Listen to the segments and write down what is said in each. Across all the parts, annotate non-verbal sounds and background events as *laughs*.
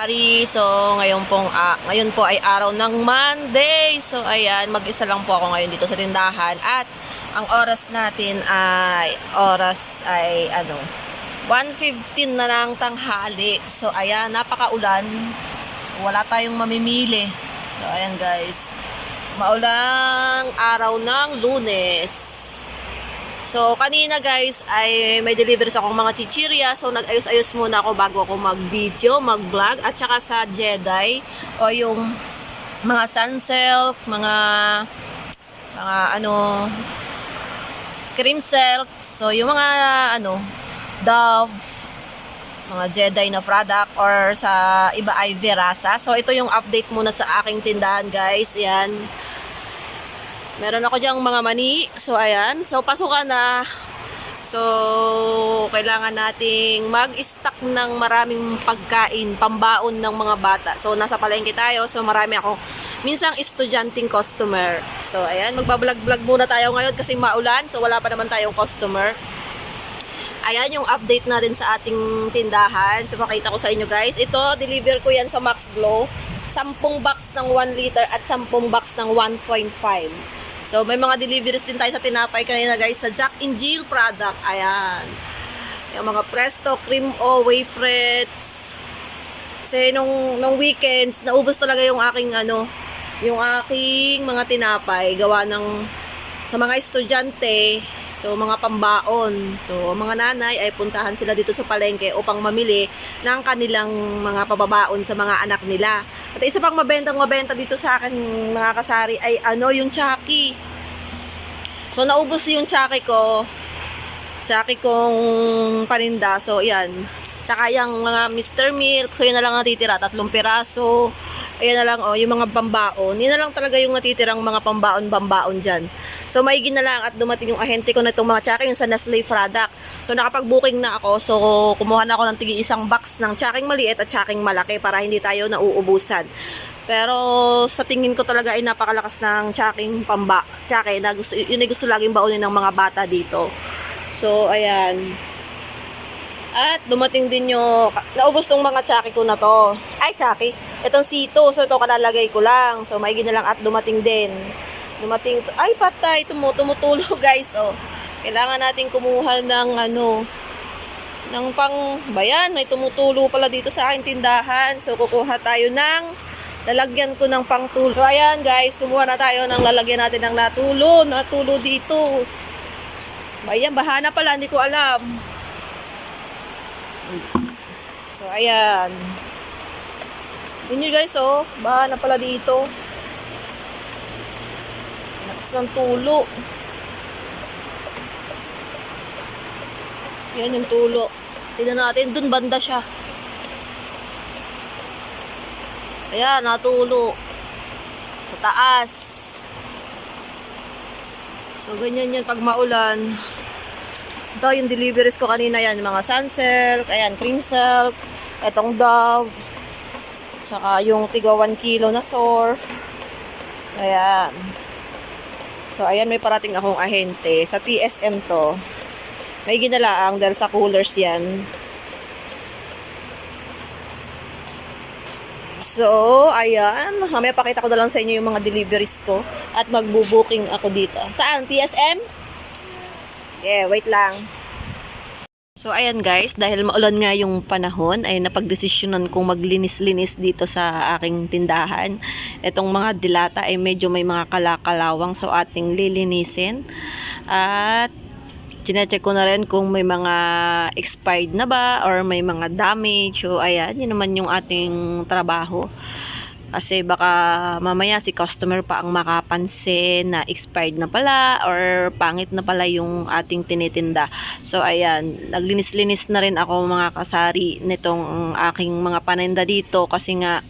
Ari, So, ngayon, pong, ah, ngayon po ay araw ng Monday. So, ayan, mag-isa lang po ako ngayon dito sa tindahan. At ang oras natin ay, oras ay, ano, 1.15 na lang tanghali. So, ayan, napakaulan. Wala tayong mamimili. So, ayan guys. Maulang araw ng lunes. So, kanina guys, ay may deliveries akong mga chichirya. So, nag-ayos-ayos muna ako bago ako mag-video, mag-vlog. At saka sa Jedi, o yung mga sunsilk, mga, mga ano, cream silk. So, yung mga, ano, Dove, mga Jedi na product or sa iba ay Verasa. So, ito yung update muna sa aking tindahan guys. Yan. Meron ako diyang mga mani. So, ayan. So, pasukan na. So, kailangan nating mag-stock ng maraming pagkain, pambaon ng mga bata. So, nasa palengke tayo. So, marami ako minsang estudyanteng customer. So, ayan. Magbablog-vlog muna tayo ngayon kasi maulan. So, wala pa naman tayong customer. Ayan yung update na rin sa ating tindahan. So, makita ko sa inyo guys. Ito, deliver ko yan sa Max Glow. 10 box ng 1 liter at 10 box ng 1.5. So, may mga deliveries din tayo sa tinapay kanina guys sa Jack and Jill product. Ayan. Yung mga Presto, Cream O, Wafrets. Kasi nung, nung weekends, naubos talaga yung aking ano, yung aking mga tinapay. Gawa ng sa mga estudyante, so mga pambaon. So, mga nanay ay puntahan sila dito sa palengke upang mamili ng kanilang mga pababaon sa mga anak nila. At isa pang mabentang mabenta dito sa akin mga kasari ay ano, yung Chucky. So, naubos yung Chucky ko. Chucky kong paninda. So, yan. Tsaka yung mga Mr. Milk. So, yun na lang natitira. Tatlong piraso. Ayan na lang, oh, yung mga pambaon. Yun na lang talaga yung natitirang mga pambaon-bambaon dyan. So, maigin na lang at dumating yung ahente ko na itong mga tsaka, yung sa Nestle product. So, nakapag-booking na ako. So, kumuha na ako ng tigi isang box ng tsaking maliit at tsaking malaki para hindi tayo nauubusan. Pero sa tingin ko talaga ay napakalakas ng tsaking pamba. Tsake na gusto, yun ay gusto laging baunin ng mga bata dito. So, ayan. At dumating din yung, naubos tong mga tsaki ko na to. Ay, tsaki. Itong sito. So, ito kalalagay ko lang. So, maigi na lang at dumating din. Dumating, ay patay, tumu tumutulo *laughs* guys. Oh. Kailangan natin kumuha ng ano, ng pang bayan. May tumutulo pala dito sa aking tindahan. So, kukuha tayo ng lalagyan ko ng pangtulo. So, ayan guys, kumuha na tayo ng lalagyan natin ng natulo. Natulo dito. Ayan, bahana pala, hindi ko alam. So, ayan. Yun nyo guys, oh. Bahana pala dito. Lakas ng tulo. Yan yung tulo. Tignan natin, dun banda siya. Ayan, natulo. Sa taas. So, ganyan yan pag maulan. Ito yung deliveries ko kanina yan. Mga sunsilk, ayan, cream silk, etong dove, tsaka yung tiga 1 kilo na surf. Ayan. So, ayan, may parating akong ahente. Sa TSM to. May ginalaang dahil sa coolers yan. So, ayan. Mamaya pakita ko na lang sa inyo yung mga deliveries ko. At magbubuking ako dito. Saan? TSM? Yeah, wait lang. So, ayan guys. Dahil maulan nga yung panahon, ay napagdesisyonan kong maglinis-linis dito sa aking tindahan. Itong mga dilata ay medyo may mga kalakalawang. So, ating lilinisin. At Chinecheck ko na rin kung may mga expired na ba or may mga damage. So, ayan, yun naman yung ating trabaho. Kasi baka mamaya si customer pa ang makapansin na expired na pala or pangit na pala yung ating tinitinda. So, ayan, naglinis-linis na rin ako mga kasari nitong aking mga paninda dito kasi nga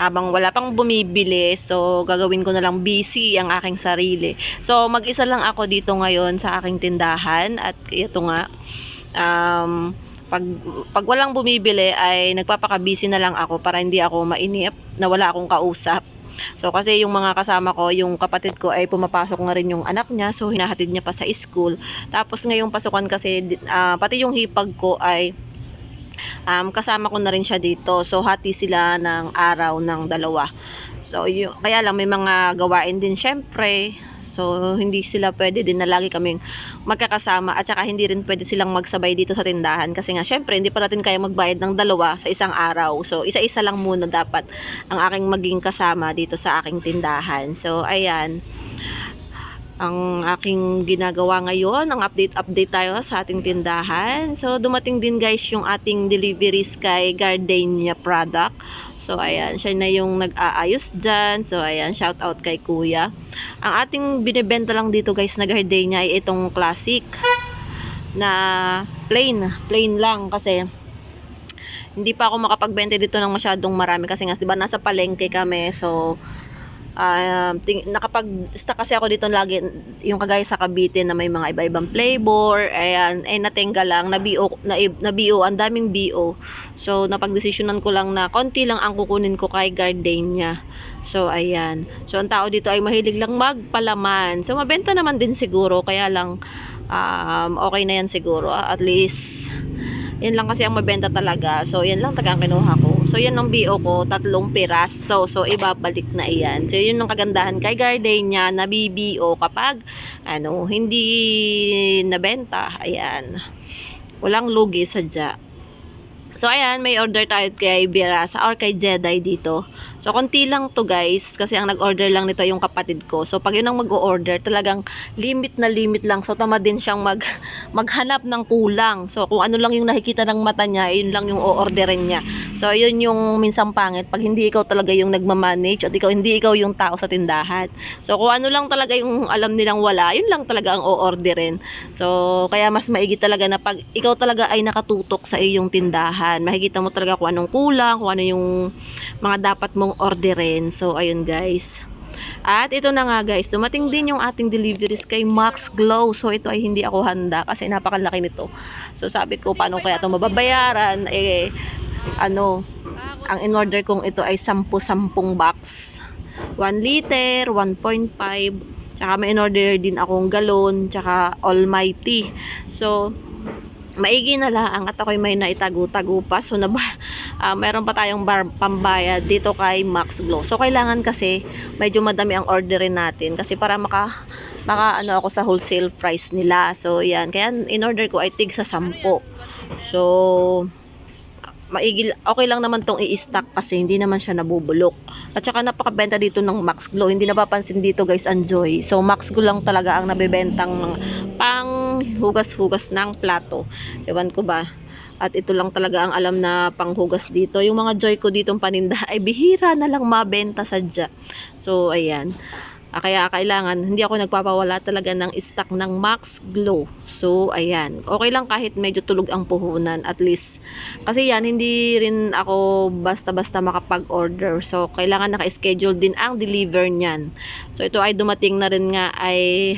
habang wala pang bumibili, so gagawin ko na lang busy ang aking sarili. So mag-isa lang ako dito ngayon sa aking tindahan at ito nga um, pag, pag walang bumibili ay nagpapaka-busy na lang ako para hindi ako mainip na wala akong kausap. So kasi yung mga kasama ko, yung kapatid ko ay pumapasok na rin yung anak niya so hinahatid niya pa sa school. Tapos ngayong pasukan kasi ah, pati yung hipag ko ay um, kasama ko na rin siya dito. So, hati sila ng araw ng dalawa. So, yun, kaya lang may mga gawain din syempre. So, hindi sila pwede din na lagi kaming magkakasama at saka hindi rin pwede silang magsabay dito sa tindahan kasi nga syempre hindi pa natin kaya magbayad ng dalawa sa isang araw. So, isa-isa lang muna dapat ang aking maging kasama dito sa aking tindahan. So, ayan ang aking ginagawa ngayon, ang update-update tayo sa ating tindahan. So, dumating din guys yung ating deliveries kay Gardenia product. So, ayan, siya na yung nag-aayos dyan. So, ayan, shout out kay kuya. Ang ating binibenta lang dito guys na gardenia ay itong classic na plain. Plain lang kasi hindi pa ako makapagbenta dito ng masyadong marami kasi nga 'di ba nasa palengke kami so um, ting- nakapag-stock kasi ako dito lagi yung kagaya sa Cavite na may mga iba-ibang flavor ayan eh natingga lang na BO na, na BO ang daming BO so napagdesisyonan ko lang na konti lang ang kukunin ko kay Gardenia so ayan so ang tao dito ay mahilig lang magpalaman so mabenta naman din siguro kaya lang um, okay na yan siguro at least yan lang kasi ang mabenta talaga. So, yan lang taga ang kinuha ko. So, yan ang BO ko, tatlong piras. So, so ibabalik na iyan. So, yun ang kagandahan kay Gardenia na BBO kapag ano, hindi nabenta. Ayan. Walang lugi sadya. So, ayan, may order tayo kay Birasa or kay Jedi dito. So, konti lang to guys, kasi ang nag-order lang nito yung kapatid ko. So, pag yun ang mag-order, talagang limit na limit lang. So, tama din siyang mag, *laughs* maghanap ng kulang. So, kung ano lang yung nakikita ng mata niya, yun lang yung o-orderin niya. So, yun yung minsang pangit. Pag hindi ikaw talaga yung nagmamanage at ikaw, hindi ikaw yung tao sa tindahan. So, kung ano lang talaga yung alam nilang wala, yun lang talaga ang o-orderin. So, kaya mas maigi talaga na pag ikaw talaga ay nakatutok sa iyong tindahan, makikita mo talaga kung anong kulang, kung ano yung mga dapat mong orderin. So, ayun guys. At ito na nga guys, dumating din yung ating deliveries kay Max Glow. So ito ay hindi ako handa kasi napakalaki nito. So sabi ko, paano kaya ito mababayaran? Eh, ano, ang in-order kong ito ay 10-10 box. 1 liter, 1.5, tsaka may in-order din akong galon, tsaka almighty. So, maigi na lang at ako'y may naitago-tago pa. So, naba, *laughs* ah, meron pa tayong bar, pambayad dito kay Max Glow. So, kailangan kasi medyo madami ang orderin natin kasi para maka, maka ano ako sa wholesale price nila. So, yan. Kaya in-order ko ay tig sa 10. So, maigil, okay lang naman tong i-stock kasi hindi naman siya nabubulok. At saka napakabenta dito ng Max Glow. Hindi napapansin dito guys ang Joy. So Max Glow lang talaga ang nabebentang pang hugas-hugas ng plato. Ewan ko ba. At ito lang talaga ang alam na panghugas dito. Yung mga Joy ko ditong paninda *laughs* ay bihira na lang mabenta sadya. So ayan. Ah, kaya kailangan, hindi ako nagpapawala talaga ng stock ng Max Glow. So, ayan. Okay lang kahit medyo tulog ang puhunan at least. Kasi yan, hindi rin ako basta-basta makapag-order. So, kailangan naka-schedule din ang deliver niyan. So, ito ay dumating na rin nga ay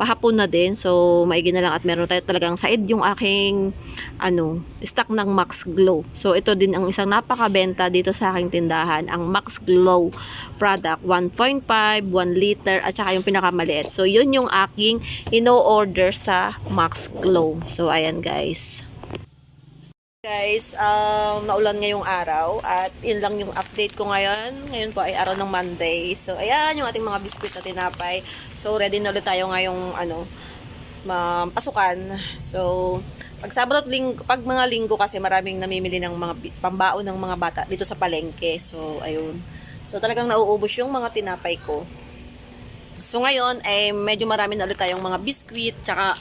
pahapon na din. So, maigi na lang at meron tayo talagang said yung aking ano, stock ng Max Glow. So, ito din ang isang napakabenta dito sa aking tindahan, ang Max Glow product. 1.5, 1 liter, at saka yung pinakamaliit. So, yun yung aking ino-order sa Max Glow. So, ayan guys. Guys, um, naulan ngayong araw at yun lang yung update ko ngayon. Ngayon po ay araw ng Monday. So, ayan yung ating mga biscuit at tinapay. So, ready na ulit tayo ngayong ano, mapasukan. So, pag Sabado at linggo, pag mga linggo kasi maraming namimili ng mga pambaon ng mga bata dito sa palengke. So, ayun. So, talagang nauubos yung mga tinapay ko. So, ngayon, eh, medyo marami na ulit tayong mga biscuit, tsaka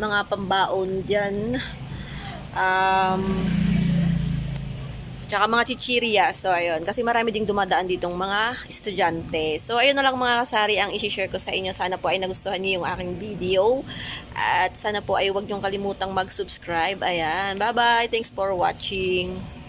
mga pambaon dyan. Um, tsaka mga chichirya. So, ayun. Kasi marami ding dumadaan ditong mga estudyante. So, ayun na lang mga kasari ang isi-share ko sa inyo. Sana po ay nagustuhan niyo yung aking video. At sana po ay huwag niyong kalimutang mag-subscribe. Ayan. Bye-bye. Thanks for watching.